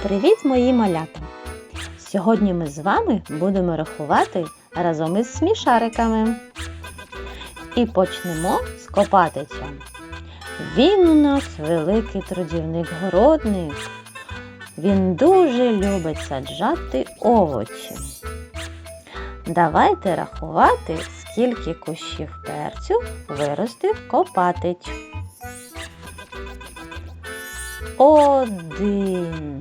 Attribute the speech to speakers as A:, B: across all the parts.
A: Привіт, мої малята! Сьогодні ми з вами будемо рахувати разом із смішариками. І почнемо з Копатича. Він у нас великий трудівник-городник. Він дуже любить саджати овочі. Давайте рахувати, скільки кущів перцю виростив Копатич. Один.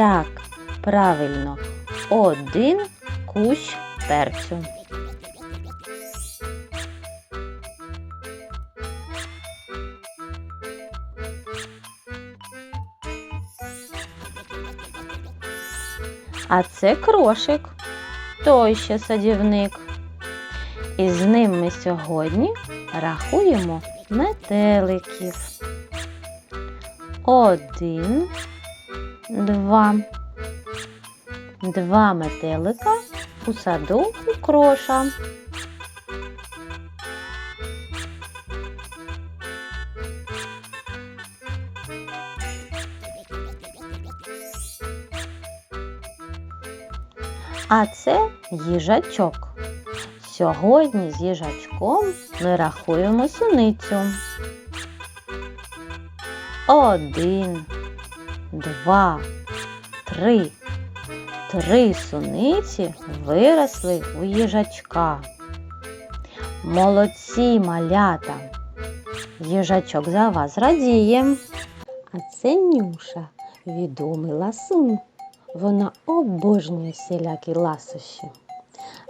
A: Так, правильно. Один кущ перцю. А це крошик, той ще садівник. І з ним ми сьогодні рахуємо метеликів. Один, два. Два метелика у саду у кроша. А це їжачок. Сьогодні з їжачком ми рахуємо суницю. Один, два, три. Три суниці виросли у їжачка. Молодці малята! Їжачок за вас радіє. А це Нюша, відомий ласун. Вона обожнює всілякі ласощі.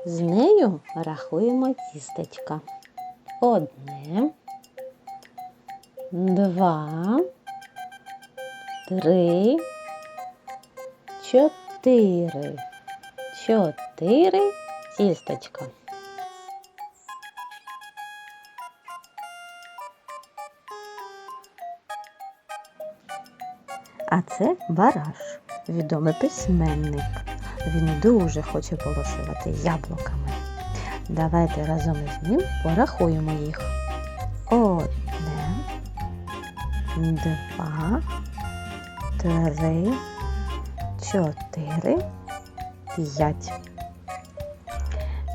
A: З нею рахуємо тістечка. Одне, два, три, чотири. Чотири тістечка. А це бараш, відомий письменник. Він дуже хоче полошувати яблуками. Давайте разом із ним порахуємо їх. Одне, два, три, чотири, п'ять.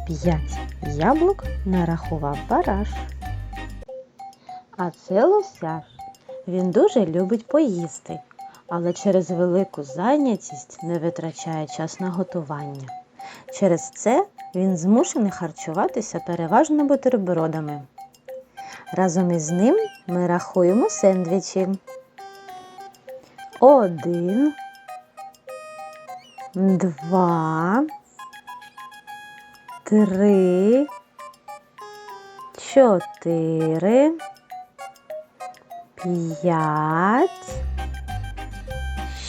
A: П'ять яблук нарахував бараш. А це лосяш. Він дуже любить поїсти, але через велику зайнятість не витрачає час на готування. Через це він змушений харчуватися переважно бутербродами. Разом із ним ми рахуємо сендвічі. Один, два, три, чотири, п'ять,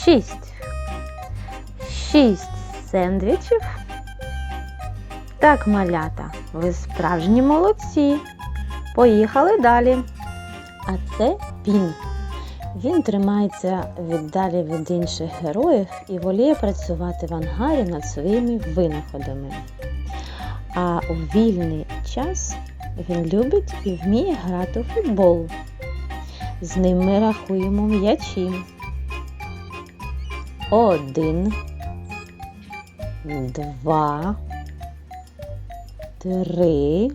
A: шість. Шість сендвічів. Так, малята, ви справжні молодці. Поїхали далі. А це пін. Він тримається віддалі від інших героїв і воліє працювати в ангарі над своїми винаходами. А у вільний час він любить і вміє грати у футбол. З ним ми рахуємо м'ячі. Один, два, три,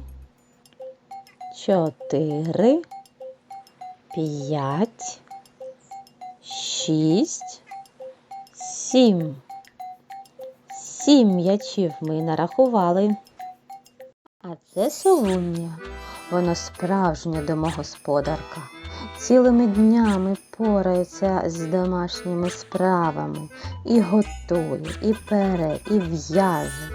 A: чотири, п'ять, шість, сім. Сім м'ячів ми нарахували. А це совуння. Вона справжня домогосподарка. Цілими днями порається з домашніми справами і готує, і пере, і в'яже.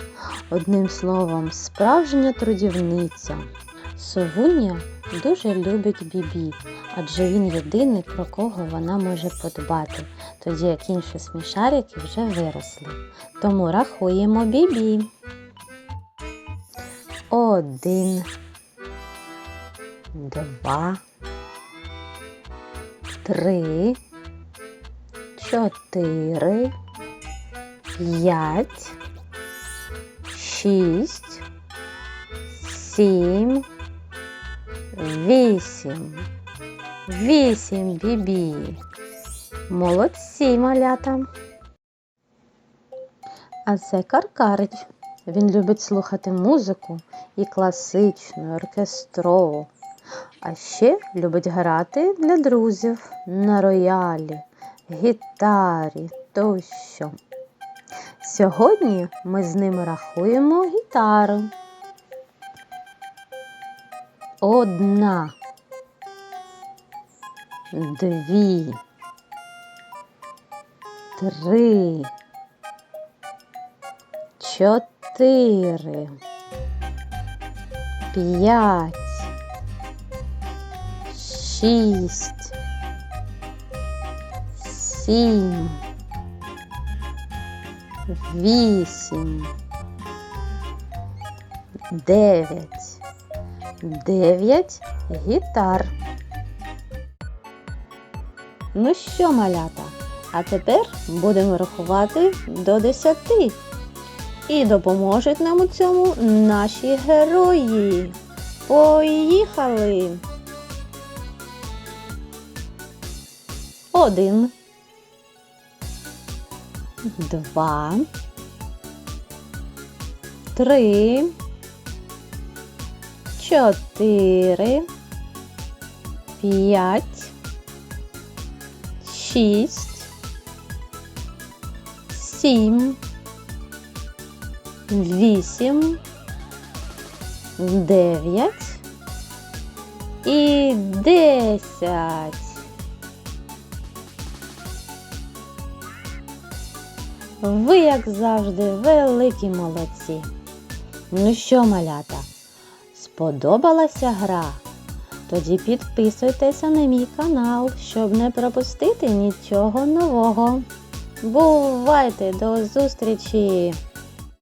A: Одним словом, справжня трудівниця. Совуня дуже любить бібі, адже він єдиний, про кого вона може подбати, тоді як інші смішарики вже виросли. Тому рахуємо бібі. Один, два, три, чотири, п'ять, шість, сім, вісім. Вісім бібі. Молодці, малята. А це Каркарич. Він любить слухати музику і класичну, і оркестрову. А ще любить грати для друзів на роялі, гітарі тощо. Сьогодні ми з ними рахуємо гітару. Одна, дві, три, чотири, п'ять, шість, сім, вісім, дев'ять. Дев'ять гітар. Ну що, малята? А тепер будемо рахувати до десяти. І допоможуть нам у цьому наші герої. Поїхали! Один. Два. Три. Чотири. П'ять. Шість. Сім. Вісім. Дев'ять. І десять. Ви, як завжди, великі молодці. Ну що, малята, сподобалася гра? Тоді підписуйтеся на мій канал, щоб не пропустити нічого нового. Бувайте до зустрічі!